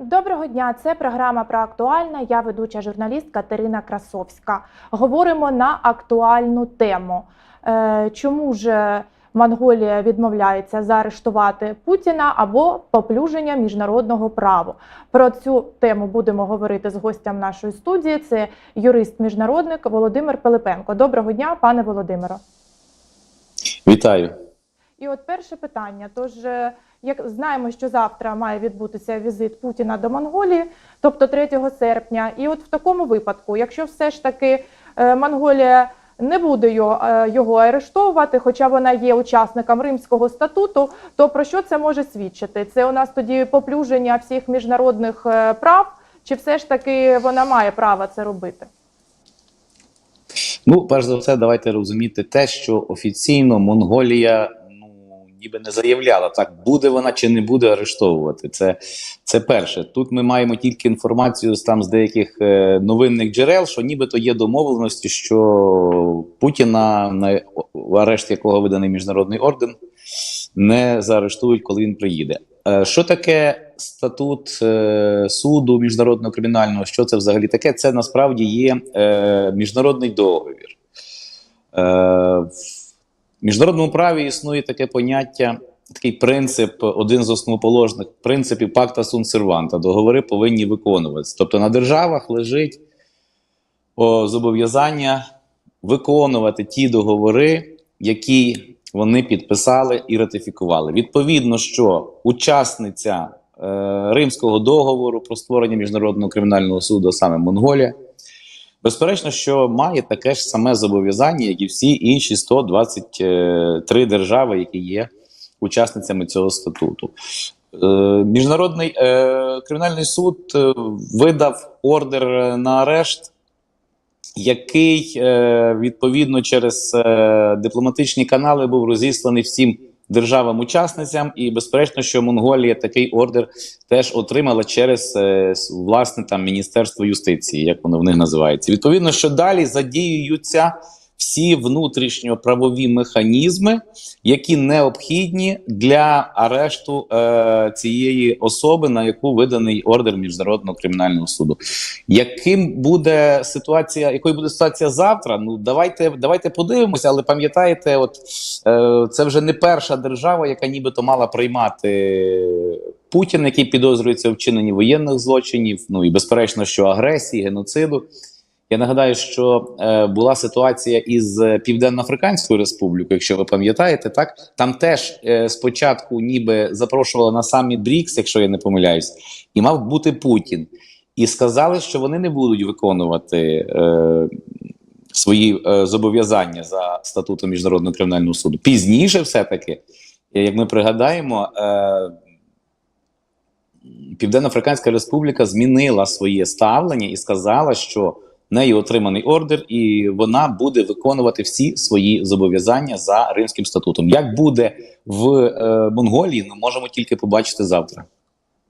Доброго дня, це програма про актуальне. Я ведуча журналіст Катерина Красовська. Говоримо на актуальну тему. Е, Чому ж Монголія відмовляється заарештувати Путіна або поплюження міжнародного права? Про цю тему будемо говорити з гостям нашої студії. Це юрист-міжнародник Володимир Пилипенко. Доброго дня, пане Володимиро. Вітаю. І от перше питання. Тож, е, як знаємо, що завтра має відбутися візит Путіна до Монголії, тобто 3 серпня. І от в такому випадку, якщо все ж таки е, Монголія не буде його, е, арештовувати, хоча вона є учасником Римського статуту, то про що це може свідчити? Це у нас тоді поплюження всіх міжнародних е, прав, чи все ж таки вона має право це робити? Ну, перш за все, давайте розуміти те, що офіційно Монголія ніби не заявляла так, буде вона чи не буде арештовувати. Це, це перше. Тут ми маємо тільки інформацію там з деяких е, новинних джерел, що нібито є домовленості, що Путіна на арешт якого виданий міжнародний орден, не заарештують, коли він приїде. Е, Що таке статут е, суду міжнародного кримінального? Що це взагалі таке? Це насправді є е, міжнародний договір. Е, міжнародному праві існує таке поняття, такий принцип, один з основоположних принципів пакта сун серванта. Договори повинні виконуватися. Тобто на державах лежить зобов'язання виконувати ті договори, які вони підписали і ратифікували. Відповідно, що учасниця е, Римського договору про створення міжнародного кримінального суду, саме Монголія, безперечно, що має таке ж саме зобов'язання, як і всі інші 123 держави, які є учасницями цього статуту. Е, Міжнародний е, кримінальний суд е, видав ордер на арешт який відповідно через дипломатичні канали був розісланий всім державам-учасницям, і безперечно, що Монголія такий ордер теж отримала через е, власне там Міністерство юстиції, як воно в них називається. Відповідно, що далі задіюються всі внутрішньоправові механізми, які необхідні для арешту е, цієї особи, на яку виданий ордер міжнародного кримінального суду. Яким буде ситуація, якою буде ситуація завтра? Ну давайте давайте подивимося, але пам'ятаєте, от е, це вже не перша держава, яка нібито мала приймати Путін, який підозрюється у вчиненні воєнних злочинів. Ну і безперечно, що агресії, геноциду. Я нагадаю, що е, була ситуація із е, Південно-Африканською Республікою, якщо ви пам'ятаєте, так там теж е, спочатку ніби запрошували на саміт Брікс, якщо я не помиляюсь, і мав бути Путін. І сказали, що вони не будуть виконувати е, свої е, зобов'язання за статутом міжнародного кримінального суду. Пізніше, все-таки, як ми пригадаємо, е, Південно-Африканська Республіка змінила своє ставлення і сказала, що в неї отриманий ордер, і вона буде виконувати всі свої зобов'язання за Римським статутом. Як буде в е, Монголії, ми можемо тільки побачити завтра.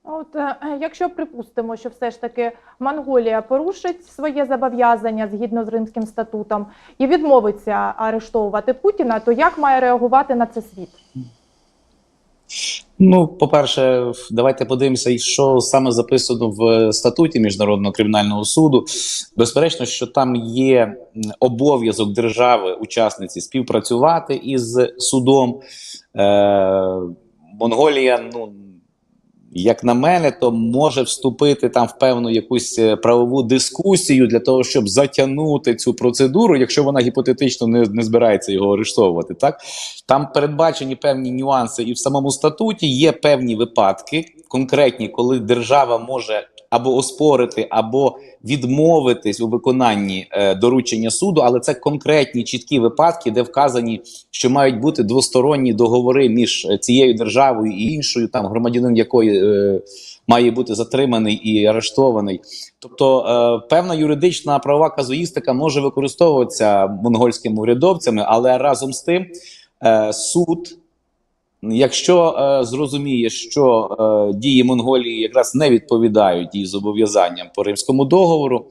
От е, якщо припустимо, що все ж таки Монголія порушить своє зобов'язання згідно з Римським статутом і відмовиться арештовувати Путіна, то як має реагувати на це світ? Ну, по-перше, давайте подивимося, що саме записано в статуті Міжнародного кримінального суду. Безперечно, що там є обов'язок держави, учасниці співпрацювати із судом. Е, Монголія, ну як на мене, то може вступити там в певну якусь е, правову дискусію для того, щоб затягнути цю процедуру, якщо вона гіпотетично не, не збирається його арештовувати. Так там передбачені певні нюанси, і в самому статуті є певні випадки, конкретні, коли держава може або оспорити, або відмовитись у виконанні е, доручення суду, але це конкретні чіткі випадки, де вказані, що мають бути двосторонні договори між е, цією державою і іншою, там громадянин якої е, має бути затриманий і арештований. Тобто е, певна юридична правова казуїстика може використовуватися монгольськими урядовцями, але разом з тим е, суд. Якщо е, зрозуміє, що е, дії Монголії якраз не відповідають її зобов'язанням по римському договору,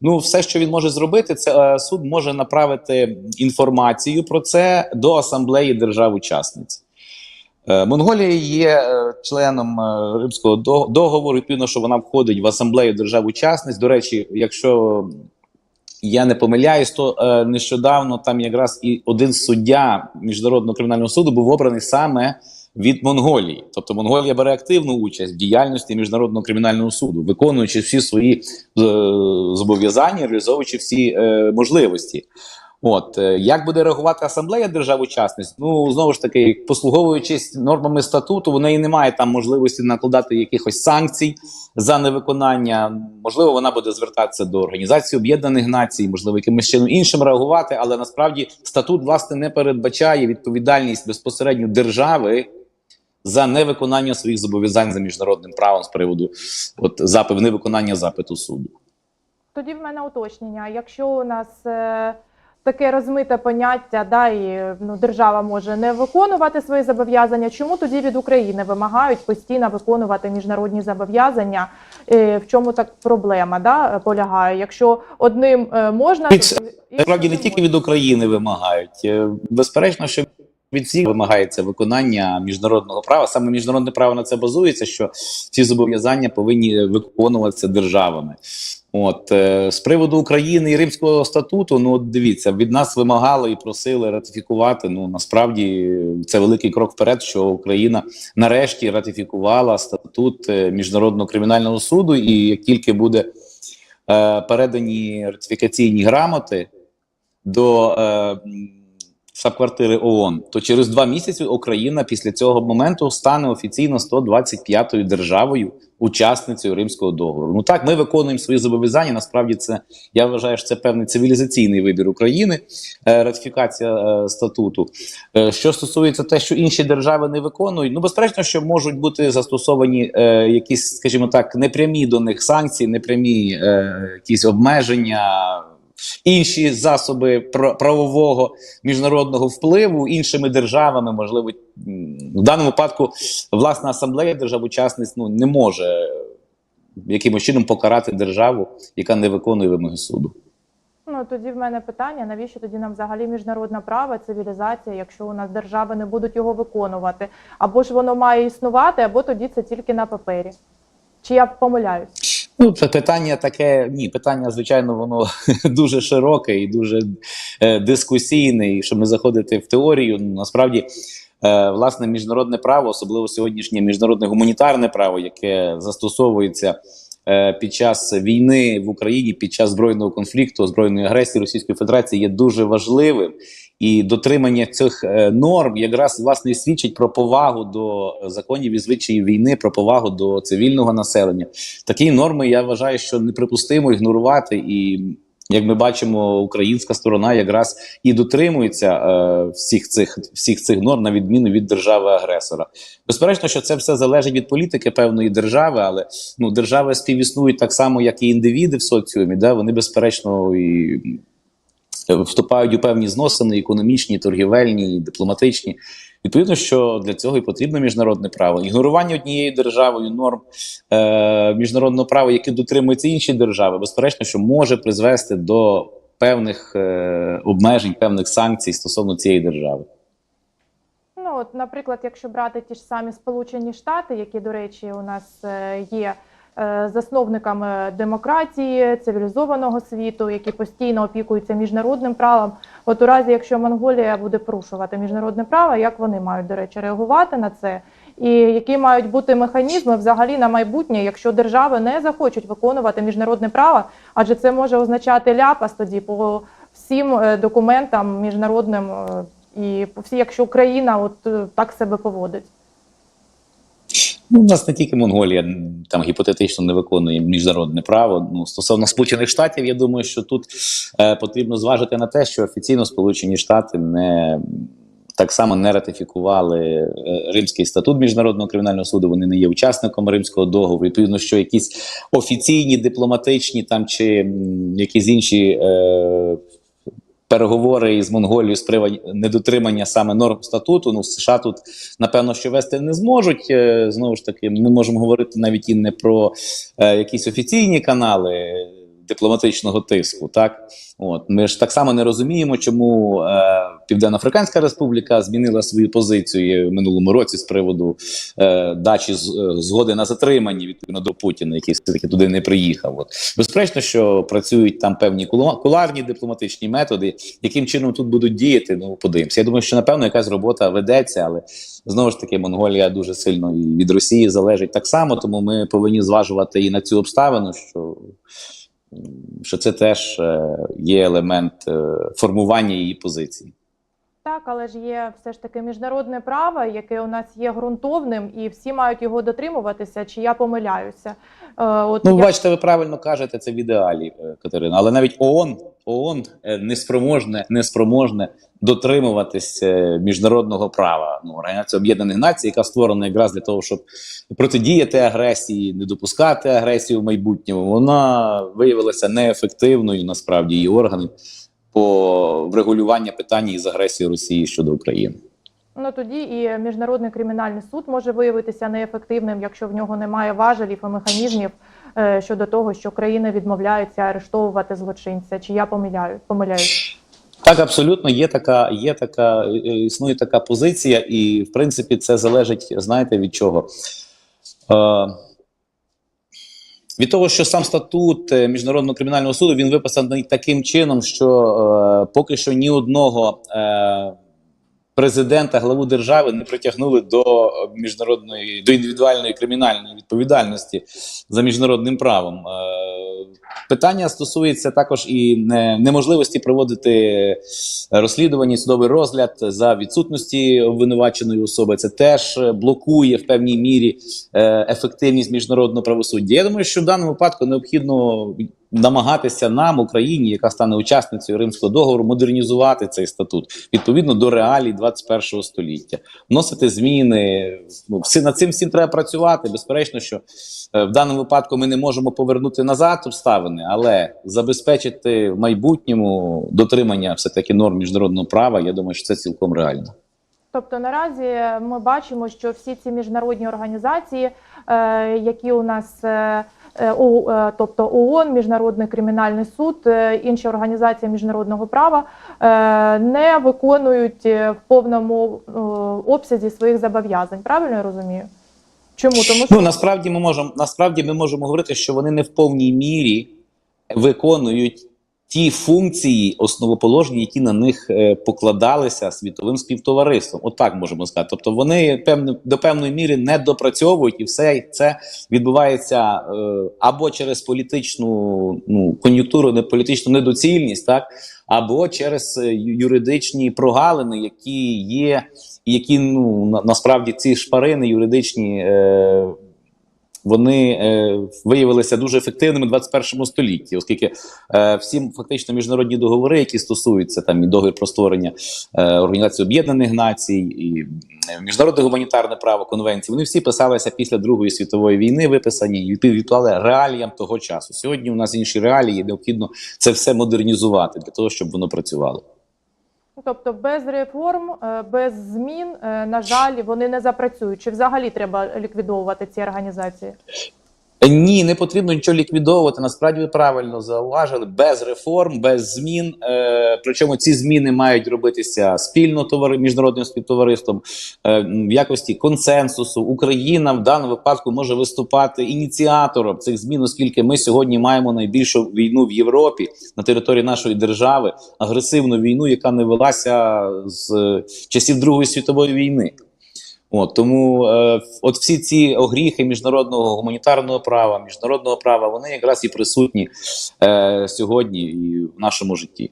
ну все, що він може зробити, це е, суд може направити інформацію про це до асамблеї держав-учасниць. Е, Монголія є е, членом е, Римського до- договору. Відповідно, що вона входить в асамблею держав-учасниць. До речі, якщо я не помиляюсь, то е, нещодавно там якраз і один суддя міжнародного кримінального суду був обраний саме від Монголії. Тобто Монголія бере активну участь в діяльності міжнародного кримінального суду, виконуючи всі свої е, зобов'язання, реалізовуючи всі е, можливості. От е, як буде реагувати асамблея держав-учасниць? Ну знову ж таки, послуговуючись нормами статуту, в неї немає там можливості накладати якихось санкцій за невиконання. Можливо, вона буде звертатися до Організації Об'єднаних Націй, можливо, якимось чином іншим реагувати, але насправді статут власне не передбачає відповідальність безпосередньо держави за невиконання своїх зобов'язань за міжнародним правом з приводу от запит невиконання запиту суду. Тоді в мене уточнення. Якщо у нас е, таке розмите поняття, да, і ну, держава може не виконувати свої зобов'язання, чому тоді від України вимагають постійно виконувати міжнародні зобов'язання? Е, в чому так проблема да, полягає? Якщо одним е, можна, Насправді не тільки від України вимагають. Е, Безперечно, що від всіх вимагається виконання міжнародного права. Саме міжнародне право на це базується, що ці зобов'язання повинні виконуватися державами. От е, з приводу України і Римського статуту, ну дивіться, від нас вимагали і просили ратифікувати. Ну насправді це великий крок вперед, що Україна нарешті ратифікувала статут е, міжнародного кримінального суду, і як тільки буде е, передані ратифікаційні грамоти до е, штаб-квартири ООН, то через два місяці Україна після цього моменту стане офіційно 125-ю державою, учасницею Римського договору. Ну так, ми виконуємо свої зобов'язання. Насправді, це я вважаю, що це певний цивілізаційний вибір України, е, ратифікація е, статуту. Е, що стосується те, що інші держави не виконують, ну безперечно, що можуть бути застосовані е, якісь, скажімо так, непрямі до них санкції, непрямі е, якісь обмеження. Інші засоби пра- правового міжнародного впливу іншими державами, можливо, в даному випадку власна асамблея держав-учасниць ну не може якимось чином покарати державу, яка не виконує вимоги суду. Ну тоді в мене питання: навіщо тоді нам взагалі міжнародне право, цивілізація, якщо у нас держави не будуть його виконувати? Або ж воно має існувати, або тоді це тільки на папері. Чи я помиляюсь? Ну, це питання таке. Ні, питання, звичайно, воно дуже широке і дуже е, дискусійне. І щоб не заходити в теорію, ну, насправді. Е, власне, міжнародне право, особливо сьогоднішнє міжнародне гуманітарне право, яке застосовується е, під час війни в Україні, під час збройного конфлікту, збройної агресії Російської Федерації, є дуже важливим. І дотримання цих е, норм якраз власне свідчить про повагу до законів і звичаїв війни, про повагу до цивільного населення. Такі норми я вважаю, що неприпустимо ігнорувати. І як ми бачимо, українська сторона якраз і дотримується е, всіх цих всіх цих норм на відміну від держави-агресора. Безперечно, що це все залежить від політики певної держави, але ну держави співіснують так само, як і індивіди в соціумі. Да? Вони безперечно і вступають у певні зносини, економічні, торгівельні, дипломатичні. Відповідно, що для цього і потрібно міжнародне право. Ігнорування однією державою норм е, міжнародного права, які дотримуються інші держави, безперечно, що може призвести до певних е, обмежень, певних санкцій стосовно цієї держави. Ну, от, наприклад, якщо брати ті ж самі Сполучені Штати, які, до речі, у нас е, є засновниками демократії, цивілізованого світу, які постійно опікуються міжнародним правом. От у разі, якщо Монголія буде порушувати міжнародне право, як вони мають, до речі, реагувати на це? І які мають бути механізми взагалі на майбутнє, якщо держави не захочуть виконувати міжнародне право, адже це може означати ляпас тоді по всім е, документам міжнародним, е, і по всі, якщо Україна от е, так себе поводить. Ну, у нас не тільки Монголія там гіпотетично не виконує міжнародне право. Ну стосовно Сполучених Штатів, я думаю, що тут е, потрібно зважити на те, що офіційно Сполучені Штати не так само не ратифікували е, Римський статут міжнародного кримінального суду. Вони не є учасником Римського договору. Відповідно, що якісь офіційні дипломатичні там чи якісь інші. Е, Переговори із Монголією з приводу недотримання саме норм статуту. Ну, США тут напевно, що вести не зможуть. Е, Знову ж таки, ми можемо говорити навіть і не про е, якісь офіційні канали дипломатичного тиску. Так, от ми ж так само не розуміємо, чому е, Південно-Африканська Республіка змінила свою позицію в минулому році з приводу е, дачі з, е, згоди на затримання відповідно до Путіна, який все таки туди не приїхав. От безперечно, що працюють там певні куларні дипломатичні методи, яким чином тут будуть діяти. Ну подивимося. Я думаю, що напевно якась робота ведеться, але знову ж таки Монголія дуже сильно і від Росії залежить так само, тому ми повинні зважувати і на цю обставину, що що це теж е, є елемент е, формування її позиції. Так, але ж є все ж таки міжнародне право, яке у нас є ґрунтовним, і всі мають його дотримуватися. Чи я помиляюся? Е, От Ну, я- бачите, ви правильно кажете, це в ідеалі, е, Катерина. Але навіть ООН, ООН е, неспроможне, неспроможне дотримуватись міжнародного права. Ну, Організація Об'єднаних Націй, яка створена якраз для того, щоб протидіяти агресії, не допускати агресію в майбутньому, вона виявилася неефективною. Насправді її органи по врегулюванню питання із агресії Росії щодо України. Ну тоді і міжнародний кримінальний суд може виявитися неефективним, якщо в нього немає важелів і механізмів е, щодо того, що країни відмовляються арештовувати злочинця. Чи я помиляю? Помиляюсь? Так, абсолютно є така, є така, е, існує така позиція, і в принципі це залежить, знаєте, від чого? Е, від того, що сам статут е, Міжнародного кримінального суду він виписаний таким чином, що е, поки що ні одного е, президента, главу держави не притягнули до міжнародної до індивідуальної кримінальної відповідальності за міжнародним правом. Е, питання стосується також і неможливості проводити розслідування, судовий розгляд за відсутності обвинуваченої особи. Це теж е, блокує в певній мірі е, ефективність міжнародного правосуддя. Я думаю, що в даному випадку необхідно намагатися нам, Україні, яка стане учасницею Римського договору, модернізувати цей статут відповідно до реалій 21 століття, вносити зміни. Ну, всі над цим всім треба працювати. Безперечно, що е, в даному випадку ми не можемо повернути назад обставини, але забезпечити в майбутньому дотримання все таки норм міжнародного права. Я думаю, що це цілком реально. Тобто наразі ми бачимо, що всі ці міжнародні організації, е, які у нас е, тобто ООН, Міжнародний кримінальний суд, е, інші організації міжнародного права е, не виконують е, в повному е, обсязі своїх зобов'язань. Правильно я розумію? Чому? Тому що Ну насправді ми можемо насправді ми можемо говорити, що вони не в повній мірі виконують ті функції основоположні, які на них е, покладалися світовим співтовариством. Отак можемо сказати. Тобто вони певно до певної міри не допрацьовують, і все це відбувається е, або через політичну ну кон'юнктуру, політичну недоцільність, так або через е, юридичні прогалини, які є, які ну на, насправді ці шпарини юридичні. Е, вони е, виявилися дуже ефективними в 21 столітті, оскільки е, всі фактично міжнародні договори, які стосуються там і договір про створення е, Організації Об'єднаних Націй, і міжнародне гуманітарне право, конвенції, вони всі писалися після Другої світової війни, виписані і відповідали реаліям того часу. Сьогодні у нас інші реалії, необхідно це все модернізувати для того, щоб воно працювало. Тобто без реформ, е, без змін, е, на жаль, вони не запрацюють. Чи взагалі треба ліквідовувати ці організації? Ні, не потрібно нічого ліквідовувати. Насправді ви правильно зауважили без реформ, без змін. Е, причому ці зміни мають робитися спільно товари міжнародним співтовариством е, в якості консенсусу. Україна в даному випадку може виступати ініціатором цих змін, оскільки ми сьогодні маємо найбільшу війну в Європі на території нашої держави, агресивну війну, яка не велася з е, часів Другої світової війни. От тому е, от всі ці огріхи міжнародного гуманітарного права, міжнародного права, вони якраз і присутні е, сьогодні і в нашому житті.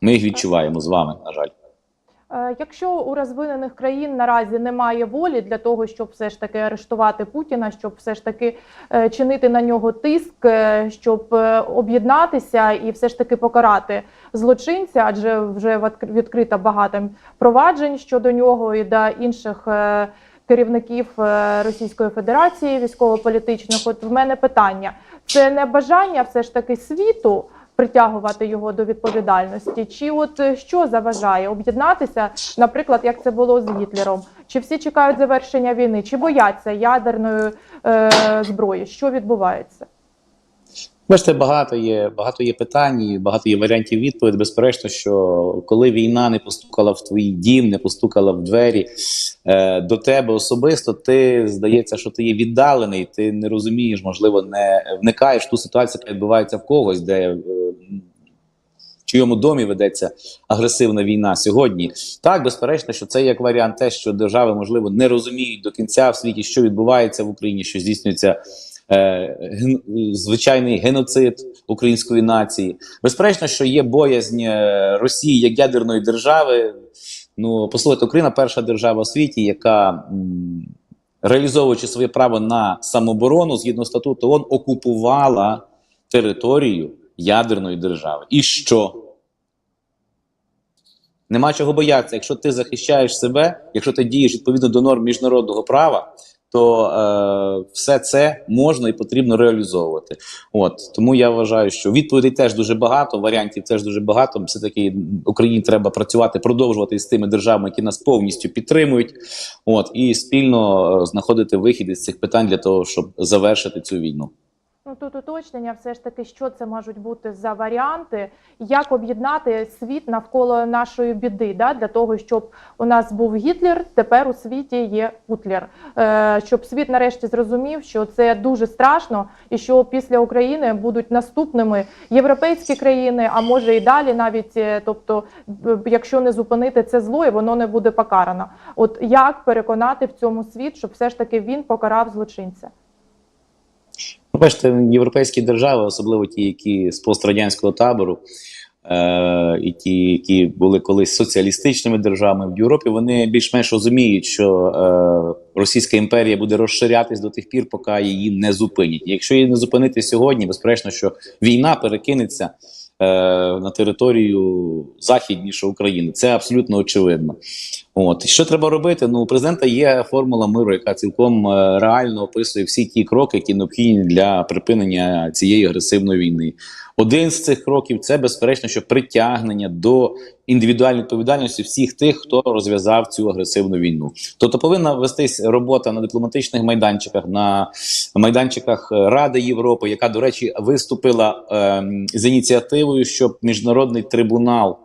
Ми їх відчуваємо з вами, на жаль. Е, Якщо у розвинених країн наразі немає волі для того, щоб все ж таки арештувати Путіна, щоб все ж таки е, чинити на нього тиск, е, щоб об'єднатися і все ж таки покарати злочинця, адже вже відкр- відкрито багато проваджень щодо нього і до інших е, керівників е, Російської Федерації, військово-політичних. От в мене питання: це не бажання все ж таки світу притягувати його до відповідальності? Чи от е, що заважає об'єднатися, наприклад, як це було з Гітлером? Чи всі чекають завершення війни, чи бояться ядерної е, зброї? Що відбувається? Бачите, багато є, багато є питань, і багато є варіантів відповіді. Безперечно, що коли війна не постукала в твій дім, не постукала в двері е, до тебе особисто, ти здається, що ти є віддалений, ти не розумієш, можливо, не вникаєш в ту ситуацію, яка відбувається в когось, де е, в чийому домі ведеться агресивна війна сьогодні. Так, безперечно, що це як варіант, те, що держави можливо не розуміють до кінця в світі, що відбувається в Україні, що здійснюється звичайний геноцид української нації. Безперечно, що є боязнь е, Росії як ядерної держави. Ну, послухайте, Україна перша держава у світі, яка реалізовуючи своє право на самооборону згідно статуту ООН, окупувала територію ядерної держави. І що? Нема чого боятися. Якщо ти захищаєш себе, якщо ти дієш відповідно до норм міжнародного права, то е, все це можна і потрібно реалізовувати. От тому я вважаю, що відповідей теж дуже багато, варіантів теж дуже багато. Все таки Україні треба працювати, продовжувати з тими державами, які нас повністю підтримують. От і спільно е, знаходити вихід із цих питань для того, щоб завершити цю війну. Ну тут уточнення, все ж таки, що це можуть бути за варіанти, як об'єднати світ навколо нашої біди, да? для того, щоб у нас був Гітлер, тепер у світі є Путлер. Е, щоб світ нарешті зрозумів, що це дуже страшно, і що після України будуть наступними європейські країни, а може і далі, навіть е, тобто, якщо не зупинити це зло, і воно не буде покарано. От як переконати в цьому світ, щоб все ж таки він покарав злочинця? Ну, бачите, європейські держави, особливо ті, які з пострадянського табору, е, і ті, які були колись соціалістичними державами в Європі, вони більш-менш розуміють, що е, Російська імперія буде розширятись до тих пір, поки її не зупинять. Якщо її не зупинити сьогодні, безперечно, що війна перекинеться. Е, На територію західніше України це абсолютно очевидно. От що треба робити? Ну у президента є формула миру, яка цілком е, реально описує всі ті кроки, які необхідні для припинення цієї агресивної війни. Один з цих кроків це безперечно, що притягнення до індивідуальної відповідальності всіх тих, хто розв'язав цю агресивну війну. Тобто повинна вестись робота на дипломатичних майданчиках, на майданчиках е, Ради Європи, яка, до речі, виступила ем, з ініціативою, щоб міжнародний трибунал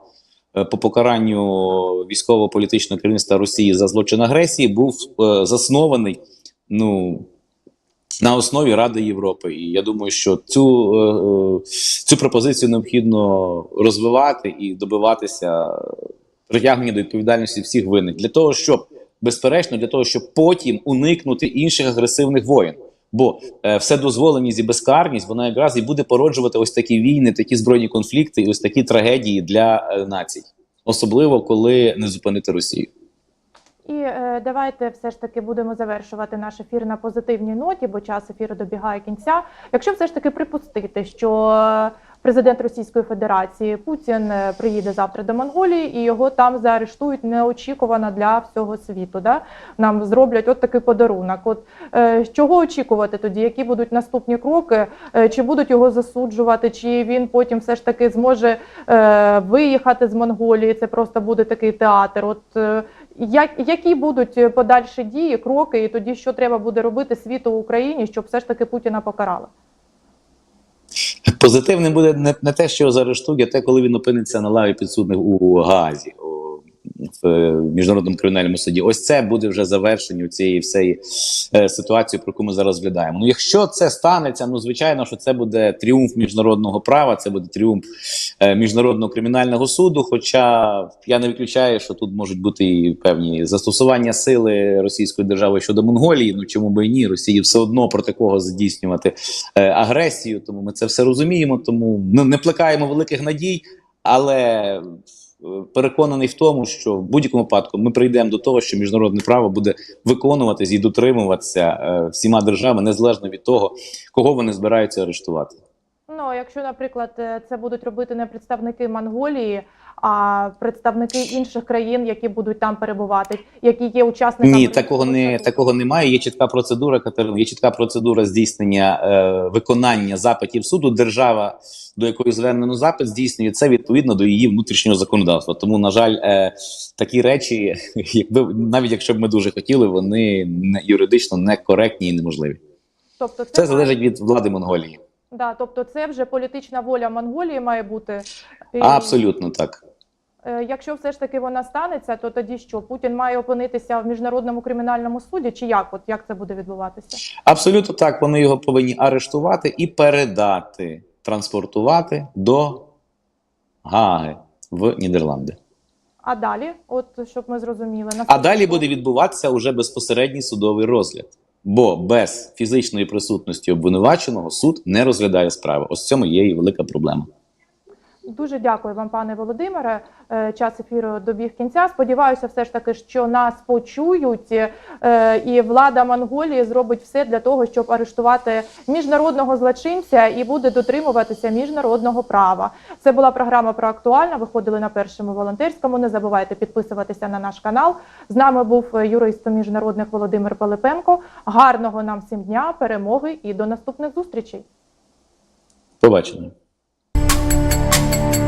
е, по покаранню військово-політичного керівництва Росії за злочин агресії був е, заснований ну, на основі Ради Європи. І я думаю, що цю, е, е, цю пропозицію необхідно розвивати і добиватися притягнення до відповідальності всіх винних для того, щоб безперечно, для того, щоб потім уникнути інших агресивних воєн. Бо е, вседозволеність і безкарність вона якраз і буде породжувати ось такі війни, такі збройні конфлікти і ось такі трагедії для е, націй, особливо коли не зупинити Росію. І е, давайте все ж таки будемо завершувати наш ефір на позитивній ноті, бо час ефіру добігає кінця. Якщо все ж таки припустити, що президент Російської Федерації Путін е, приїде завтра до Монголії і його там заарештують неочікувано для всього світу. Да? Нам зроблять от такий подарунок. От е, чого очікувати тоді? Які будуть наступні кроки? Е, чи будуть його засуджувати? Чи він потім все ж таки зможе е, виїхати з Монголії? Це просто буде такий театр. От е, як, які будуть подальші дії, кроки, і тоді що треба буде робити світу в Україні, щоб все ж таки Путіна покарали? Позитивним буде не, не те, що його заарештують, а те, коли він опиниться на лаві підсудних у Гаазі у, в міжнародному кримінальному суді. Ось це буде вже завершення цієї всієї е, ситуації, про яку ми зараз розглядаємо. Ну, якщо це станеться, ну звичайно, що це буде тріумф міжнародного права, це буде тріумф е, міжнародного кримінального суду. Хоча я не виключаю, що тут можуть бути і певні застосування сили Російської держави щодо Монголії. Ну чому би і ні? Росії все одно проти кого здійснювати е, агресію. Тому ми це все розуміємо. Тому ну, не плекаємо великих надій, але переконаний в тому, що в будь-якому випадку ми прийдемо до того, що міжнародне право буде виконуватись і дотримуватися е, всіма державами, незалежно від того, кого вони збираються арештувати. Ну, якщо, наприклад, е, це будуть робити не представники Монголії, а представники інших країн, які будуть там перебувати, які є учасниками Ні, такого не такого немає. Є чітка процедура, Катерина, є чітка процедура здійснення е, виконання запитів суду. Держава, до якої звернено запит, здійснює це відповідно до її внутрішнього законодавства. Тому, на жаль, е, такі речі, якби навіть якщо б ми дуже хотіли, вони не юридично некоректні і неможливі. Тобто, це, Це залежить від влади Монголії. Да, тобто це вже політична воля Монголії має бути. І, Абсолютно так. е, Якщо все ж таки вона станеться, то тоді що? Путін має опинитися в міжнародному кримінальному суді, чи як? От як це буде відбуватися? Абсолютно так. Вони його повинні арештувати і передати, транспортувати до Гааги в Нідерланди. А далі, от щоб ми зрозуміли, А далі буде відбуватися уже безпосередній судовий розгляд. Бо без фізичної присутності обвинуваченого суд не розглядає справи. Ось в цьому є і велика проблема. Дуже дякую вам, пане Володимире. Е, Час ефіру добіг кінця. Сподіваюся, все ж таки, що нас почують, е, і влада Монголії зробить все для того, щоб арештувати міжнародного злочинця і буде дотримуватися міжнародного права. Це була програма про актуальне. Виходили на першому волонтерському. Не забувайте підписуватися на наш канал. З нами був е, юрист міжнародних Володимир Пилипенко. Гарного нам всім дня, перемоги і до наступних зустрічей. Побачення. thank you